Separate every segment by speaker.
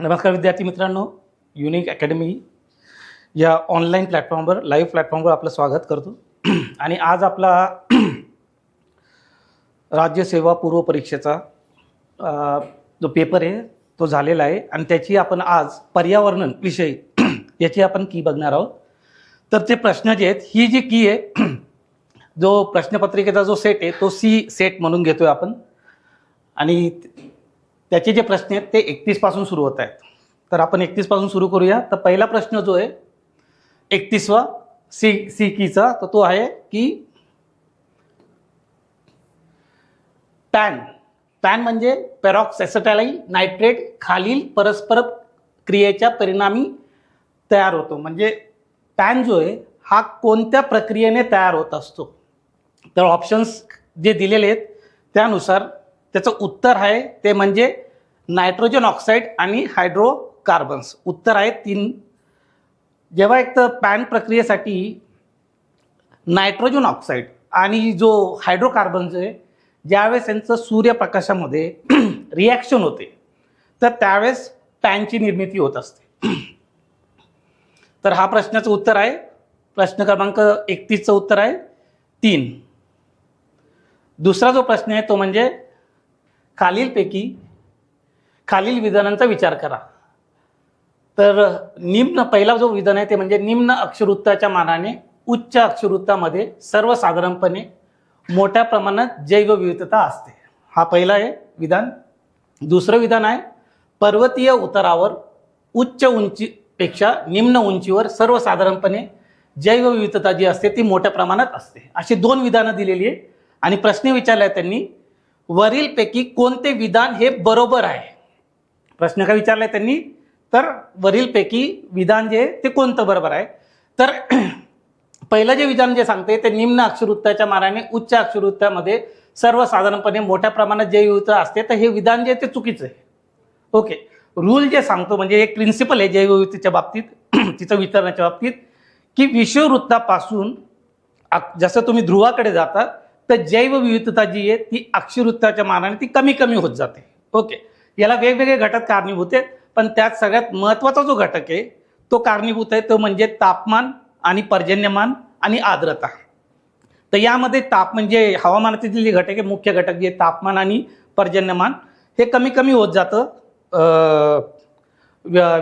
Speaker 1: नमस्कार विद्यार्थी मित्रांनो युनिक अकॅडमी या ऑनलाईन प्लॅटफॉर्मवर लाईव्ह प्लॅटफॉर्मवर आपलं स्वागत करतो. आणि आज आपला राज्यसेवा पूर्व परीक्षेचा जो पेपर आहे तो झालेला आहे. आणि त्याची आपण आज पर्यावरण विषयी याची आपण की बघणार आहोत. तर ते प्रश्न जे आहेत ही जी की आहे जो प्रश्नपत्रिकेचा जो सेट आहे तो सी सेट म्हणून घेतोय आपण. आणि त्याचे जे प्रश्न आहेत ते एकतीसपासून सुरू होत आहेत. तर आपण एकतीसपासून सुरू करूया. तर पहिला प्रश्न जो आहे एकतीसवा सी सी कीचा तर तो आहे की पॅन. पॅन म्हणजे पेरॉक्सॅसेटालाईल नायट्रेट खालील परस्पर क्रियेच्या परिणामी तयार होतो. म्हणजे पॅन जो आहे हा कोणत्या प्रक्रियेने तयार होत असतो? तर ऑप्शन्स जे दिलेले आहेत त्यानुसार त्याचं उत्तर आहे ते म्हणजे नायट्रोजन ऑक्साईड आणि हायड्रोकार्बन्स. उत्तर आहे तीन. जेव्हा एक तर पॅन प्रक्रियेसाठी नायट्रोजन ऑक्साईड आणि जो हायड्रोकार्बन्स आहे ज्यावेळेस यांचं सूर्यप्रकाशामध्ये रिॲक्शन होते तर त्यावेळेस पॅनची निर्मिती होत असते. तर हा प्रश्नाचं उत्तर आहे. प्रश्न क्रमांक एकतीसचं उत्तर आहे. तीन. दुसरा जो प्रश्न आहे तो म्हणजे खालीलपैकी खालील विधानांचा विचार करा. तर निम्न पहिला जो विधान आहे ते म्हणजे निम्न अक्षरवृत्ताच्या मानाने उच्च अक्षरवृत्तामध्ये सर्वसाधारणपणे मोठ्या प्रमाणात जैवविविधता असते. हा पहिला आहे विधान. दुसरं विधान आहे पर्वतीय उतारावर उच्च उंचीपेक्षा निम्न उंचीवर सर्वसाधारणपणे जैवविविधता जी असते ती मोठ्या प्रमाणात असते. अशी दोन विधानं दिलेली आहे आणि प्रश्न विचारला आहे त्यांनी वरीलपैकी कोणते विधान हे बरोबर आहे? प्रश्न काय विचारलाय त्यांनी? तर वरीलपैकी विधान जे आहे ते कोणतं बरोबर आहे? तर पहिलं जे विधान जे सांगते ते निम्न अक्षरवृत्ताच्या मानाने उच्च अक्षरवृत्तामध्ये सर्वसाधारणपणे मोठ्या प्रमाणात जैवविविधता असते तर हे विधान जे ते चुकीचं आहे. ओके. रूल जे सांगतो म्हणजे एक प्रिन्सिपल आहे जैवविविधतेच्या बाबतीत तिचं वितरणाच्या बाबतीत की विषुववृत्तापासून जसं तुम्ही ध्रुवाकडे जातात तर जैवविविधता जी आहे ती अक्षरवृत्ताच्या मानाने ती कमी कमी होत जाते. ओके. याला वेगवेगळे घटक कारणीभूत आहेत पण त्यात सगळ्यात महत्त्वाचा जो घटक आहे तो कारणीभूत आहे तो म्हणजे तापमान आणि पर्जन्यमान आणि आर्द्रता. तर यामध्ये ताप म्हणजे हवामानातील जे घटक आहे मुख्य घटक जे तापमान आणि पर्जन्यमान हे कमी कमी होत जातं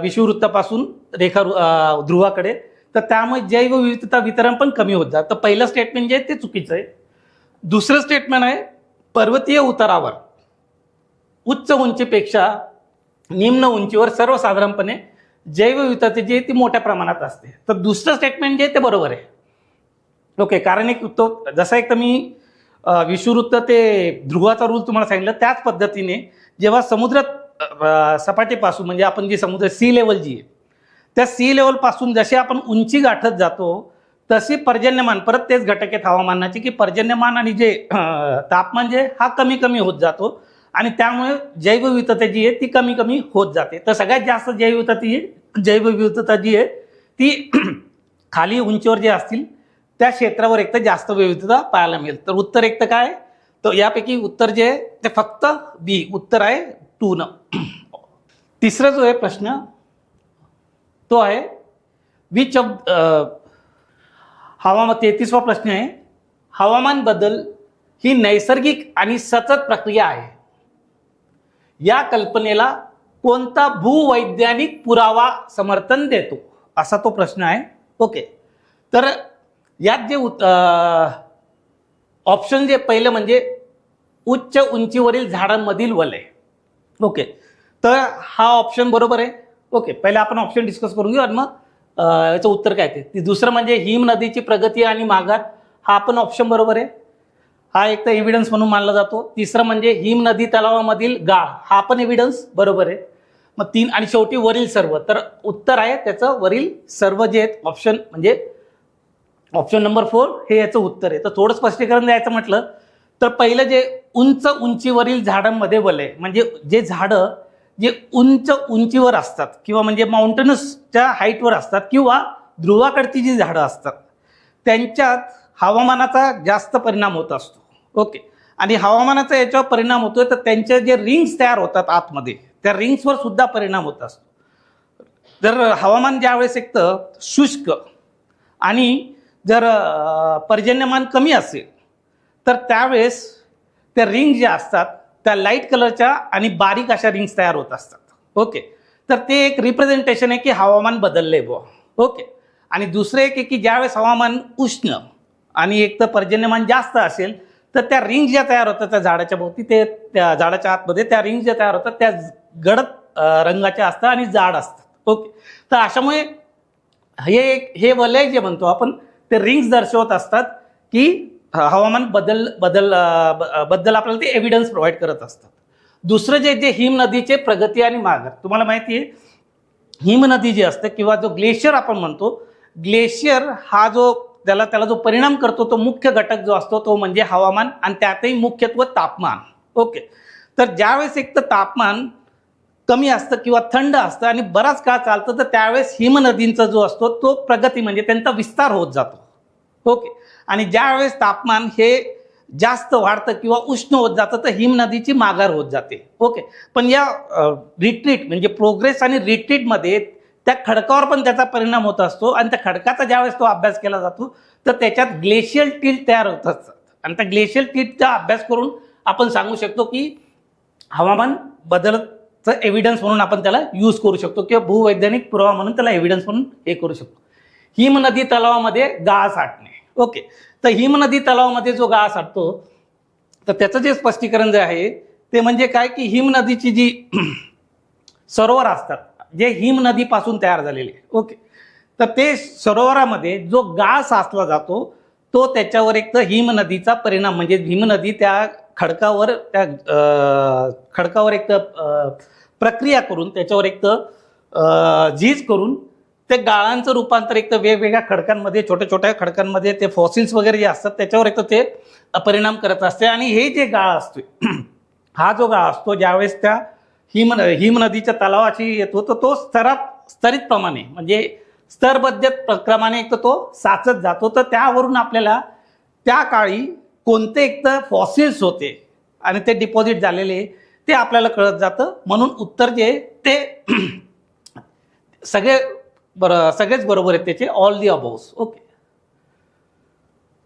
Speaker 1: विषुववृत्तापासून रेखा ध्रुवाकडे. तर त्यामुळे जैवविविधता वितरण पण कमी होत जातं. तर पहिलं स्टेटमेंट जे आहे ते चुकीचं आहे. दुसरं स्टेटमेंट आहे पर्वतीय उतारावर उच्च उंचीपेक्षा निम्न उंचीवर सर्वसाधारणपणे जैवविविधता जी आहे ती मोठ्या प्रमाणात असते. तर दुसरं स्टेटमेंट जे आहे ते बरोबर आहे. ओके कारण एक तो जसा एक तर मी विषुवृत्त ते ध्रुवाचा रूल तुम्हाला सांगितलं त्याच पद्धतीने जेव्हा समुद्र सपाटीपासून म्हणजे आपण जी समुद्र सी लेवल जी आहे त्या सी लेवलपासून जसे आपण उंची गाठत जातो तशी पर्जन्यमान परत तेच घटक आहेत हवामानाचे की पर्जन्यमान आणि जे तापमान जे हा कमी कमी होत जातो. आणि त्यामुळे जैवविविधता जी आहे ती कमी कमी होत जाते. तर सगळ्यात जास्त जैवविविधता ती जैवविविधता जी आहे ती खाली उंचीवर जे असतील त्या क्षेत्रावर एक तर जास्त विविधता पाहायला मिळेल. तर उत्तर एक तर काय तर यापैकी उत्तर जे आहे ते फक्त बी उत्तर आहे टू न तिसरा जो आहे प्रश्न तो आहे विच ऑफ हवामान तेहतीसवा प्रश्न आहे. हवामान बदल ही नैसर्गिक आणि सतत प्रक्रिया आहे. या कल्पनेला कोणता भूवैज्ञानिक पुरावा समर्थन देतो? असा तो प्रश्न आहे. ओके. तर यात जे ऑप्शन जे पहिलं म्हणजे उच्च उंचीवरील झाडांमधील वलय. ओके. तर हा ऑप्शन बरोबर आहे. ओके. पहिले आपण ऑप्शन डिस्कस करून घेऊ आणि मग. याचं उत्तर काय ते? ती दुसरं म्हणजे हिम नदीची प्रगती आणि माघार हा पण ऑप्शन बरोबर आहे. हा एक तर एव्हिडन्स म्हणून मानला जातो. तिसरं म्हणजे हिम नदी तलावामधील गाळ हा पण एव्हिडन्स बरोबर आहे. मग तीन आणि शेवटी वरील सर्व. तर उत्तर आहे त्याचं वरील सर्व जे आहेत ऑप्शन म्हणजे ऑप्शन नंबर फोर हे याचं उत्तर आहे. तर थोडं स्पष्टीकरण द्यायचं म्हटलं तर पहिलं जे उंच उंचीवरील झाडांमध्ये वलय म्हणजे जे झाडं जे उंच उंचीवर असतात किंवा म्हणजे माउंटनसच्या हाईटवर असतात किंवा ध्रुवाकडची जी झाडं असतात त्यांच्यात हवामानाचा जास्त परिणाम होत असतो. ओके. आणि हवामानाचा याच्यावर परिणाम होतो तर त्यांचे जे रिंग्स तयार होतात आतमध्ये त्या रिंग्सवर सुद्धा परिणाम होत असतो. जर हवामान ज्यावेळेस एक तर शुष्क आणि जर पर्जन्यमान कमी असेल तर त्यावेळेस त्या रिंग ज्या असतात त्या लाइट कलरच्या आणि बारीक अशा रिंग्स तयार होत असतात. ओके तर ते एक रिप्रेझेंटेशन आहे की हवामान बदलले बुवा. ओके आणि दुसरं एक आहे की ज्यावेळेस हवामान उष्ण आणि एक तर पर्जन्यमान जास्त असेल तर त्या रिंग ज्या तयार होतात त्या झाडाच्या भोवती ते त्या झाडाच्या आतमध्ये त्या रिंग ज्या तयार होतात त्या गडद रंगाच्या असतात आणि जाड असतात. ओके तर अशामुळे हे एक हे वलय जे म्हणतो आपण ते रिंग्स दर्शवत असतात की हवामान बदल बदल ब- बद्दल आपल्याला ते एव्हिडन्स प्रोव्हाइड करत असतात. दुसरं जे जे हिम नदीचे प्रगती आणि माघार तुम्हाला माहिती आहे हिम नदी जी असते किंवा जो ग्लेशियर आपण म्हणतो ग्लेशियर हा जो त्याला त्याला जो परिणाम करतो तो मुख्य घटक जो असतो तो म्हणजे हवामान आणि त्यातही मुख्यत्व तापमान. ओके. तर ज्यावेळेस एक तर तापमान कमी असतं किंवा थंड असतं आणि बराच काळ चालतं तर त्यावेळेस हिमनदींचा जो असतो तो प्रगती म्हणजे त्यांचा विस्तार होत जातो. ओके. आणि ज्यावेळेस तापमान हे जास्त वाढतं किंवा उष्ण होत जातं तर हिमनदीची माघार होत जाते. ओके. पण या रिट्रीट म्हणजे प्रोग्रेस आणि रिट्रीटमध्ये त्या खडकावर पण त्याचा परिणाम होत असतो आणि त्या खडकाचा ज्यावेळेस तो अभ्यास केला जातो तर त्याच्यात ग्लेशियल टिल्ट तयार होत असतात आणि त्या ग्लेशियल टिल्टचा अभ्यास करून आपण सांगू शकतो की हवामान बदलचं एव्हिडन्स म्हणून आपण त्याला यूज करू शकतो किंवा भूवैज्ञानिक पुरावा म्हणून त्याला एव्हिडन्स म्हणून हे करू शकतो. हिमनदी तलावामध्ये गाळ साठणे. ओके. तर हिमनदी तलावामध्ये जो गाळ साठतो तर त्याचं जे स्पष्टीकरण जे आहे ते म्हणजे काय की हिमनदीची जी सरोवर असतात जे हिमनदीपासून तयार झालेले. ओके. तर ते सरोवरामध्ये जो गाळ साचला जातो तो त्याच्यावर एक तर हिमनदीचा परिणाम म्हणजे हिमनदी त्या खडकावर त्या खडकावर एक तर प्रक्रिया करून त्याच्यावर एक तर झीज करून ते गाळांचं रूपांतर एक तर वेगवेगळ्या खडकांमध्ये छोट्या छोट्या खडकांमध्ये ते फॉसिल्स वगैरे जे असतात त्याच्यावर एक तर ते परिणाम करत असते. आणि हे जे गाळ असतो हा जो गाळ असतो ज्यावेळेस त्या हिम हिमनदीच्या तलावाशी येतो तर तो स्तरात स्तरित प्रमाणे म्हणजे स्तरबद्ध क्रमाने एक तर तो साचत जातो. तर त्यावरून आपल्याला त्या काळी कोणते एक तर फॉसिल्स होते आणि ते डिपॉझिट झालेले ते आपल्याला कळत जातं. म्हणून उत्तर जे ते सगळे बरं सगळेच बरोबर आहेत त्याचे ऑल दी अबोव्स ओके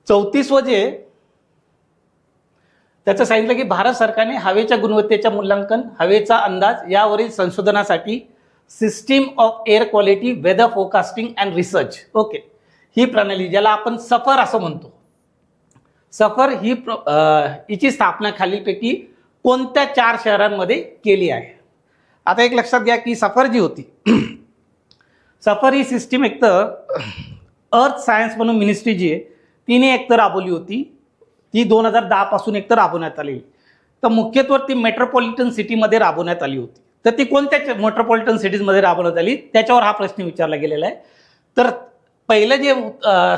Speaker 1: चौतीसवं जे त्याचं सांगितलं की भारत सरकारने हवेच्या गुणवत्तेच्या मूल्यांकन हवेचा अंदाज यावरील संशोधनासाठी system of air quality weather forecasting and research okay ही प्रणाली ज्याला आपण सफर असं म्हणतो. सफर ही प्र हिची स्थापना खालीलपैकी कोणत्या चार शहरांमध्ये केली आहे? आता एक लक्षात घ्या की सफर जी होती सफर ही सिस्टीम एकतर अर्थ सायन्स म्हणून मिनिस्ट्री जी आहे तिने एकतर राबवली होती. ती दोन हजार दहापासून एकतर राबवण्यात आली तर मुख्यत्वे ती मेट्रोपॉलिटन सिटीमध्ये राबवण्यात आली होती. तर ती कोणत्या मेट्रोपॉलिटन सिटीजमध्ये राबवण्यात आली? त्याच्यावर हा प्रश्न विचारला गेलेला आहे. तर पहिलं जे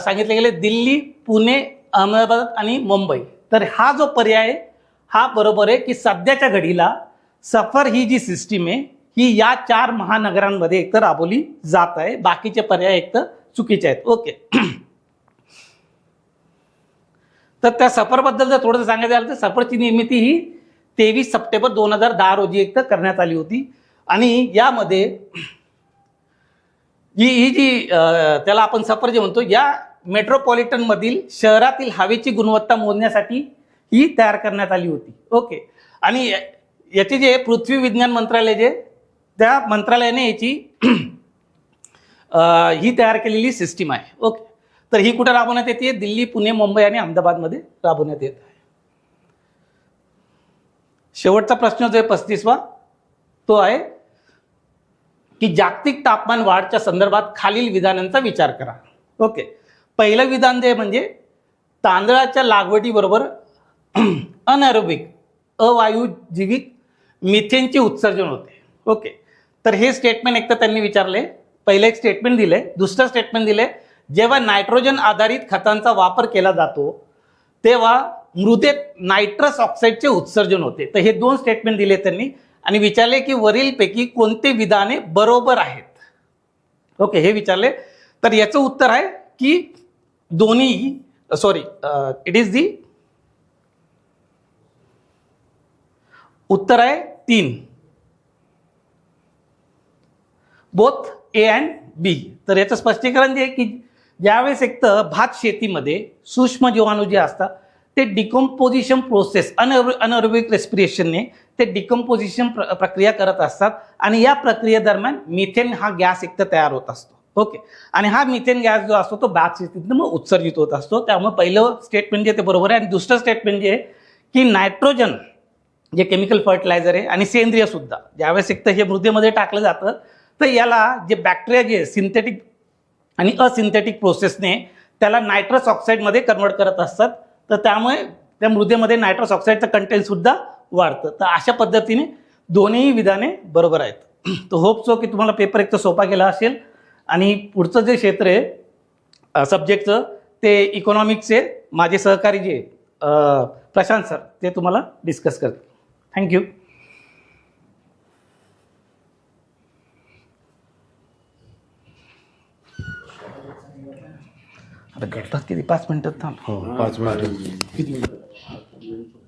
Speaker 1: सांगितलं गेलं दिल्ली पुणे अहमदाबाद आणि मुंबई. तर हा जो पर्याय हा बरोबर आहे की सध्याच्या घडीला सफर ही जी सिस्टीम आहे ही या चार महानगरांमध्ये एकतर राबवली जात आहे. बाकीचे पर्याय एकतर चुकीचे आहेत. ओके. तर त्या सफरबद्दल जर थोडंसं सांगायचं झालं तर सफरची निर्मिती ही तेवीस सप्टेंबर दोन हजार दहा रोजी एकतर करण्यात आली होती. आणि यामध्ये ही ही जी त्याला आपण सफर जे म्हणतो या मेट्रोपॉलिटनमधील शहरातील हवेची गुणवत्ता मोजण्यासाठी ही तयार करण्यात आली होती. ओके. आणि याचे जे पृथ्वी विज्ञान मंत्रालय जे त्या मंत्रालयाने याची ही तयार केलेली सिस्टीम आहे. ओके तर ही कुठे राबवण्यात येते? दिल्ली पुणे मुंबई आणि अहमदाबादमध्ये राबवण्यात येत आहे. शेवटचा प्रश्न जो आहे पस्तीसवा तो आहे की जागतिक तापमान वाढच्या संदर्भात खालील विधानांचा विचार करा. ओके पहिलं विधान जे म्हणजे तांदळाच्या लागवडीबरोबर अनॅरोबिक अवायुजीविक मिथेनचे उत्सर्जन होते. ओके तर हे स्टेटमेंट एक तर त्यांनी विचारले. पहिले एक स्टेटमेंट दिले दुसरं स्टेटमेंट दिले. जेव्हा नायट्रोजन आधारित खतांचा वापर केला जातो तेव्हा मृदेत नायट्रस ऑक्साईडचे उत्सर्जन होते. तर हे दोन स्टेटमेंट दिले त्यांनी. आणि विचारले की वरीलपैकी कोणते विधाने बरोबर आहेत? ओके हे विचारले. तर याचं उत्तर आहे की दोन्ही सॉरी इट इज दी उत्तर आहे तीन. बोथ ए अँड बी तर याचं स्पष्टीकरण जे आहे की ज्यावेळेस एक तर भात शेतीमध्ये सूक्ष्म जीवाणू जे असतात ते डिकम्पोजिशन प्रोसेस अनअर अनअरोबिक रेस्पिरेशनने ते डिकम्पोजिशन प्र प्रक्रिया करत असतात आणि या प्रक्रियेदरम्यान मिथेन हा गॅस एक तर तयार होत असतो. ओके? आणि हा मिथेन गॅस जो असतो तो भात शेतीतनं मग उत्सर्जित होत असतो. त्यामुळे पहिलं स्टेटमेंट जे ते बरोबर आहे. आणि दुसरं स्टेटमेंट जे आहे की नायट्रोजन जे केमिकल फर्टिलायझर आहे आणि सेंद्रिय सुद्धा. ज्यावेळेस एक तर हे मृदेमध्ये टाकलं जातं तर याला जे बॅक्टेरिया जे सिंथेटिक आणि असिंथेटिक प्रोसेसने त्याला नायट्रस ऑक्साईडमध्ये कन्वर्ट करत असतात. तर त्यामुळे त्या मृदेमध्ये नायट्रस ऑक्साईडचं कंटेंटसुद्धा वाढतं. तर अशा पद्धतीने दोन्ही विधाने बरोबर आहेत. तर होप सो की तुम्हाला पेपर एक तर सोपा गेला असेल. आणि पुढचं जे क्षेत्र आहे सब्जेक्टचं ते इकॉनॉमिक्सचे माझे सहकारी जे प्रशांत सर ते तुम्हाला डिस्कस करतील. थँक्यू आता घडतात किती? पाच मिनिटात थांब
Speaker 2: हो, पाच मिनिटं. किती मिनिटं?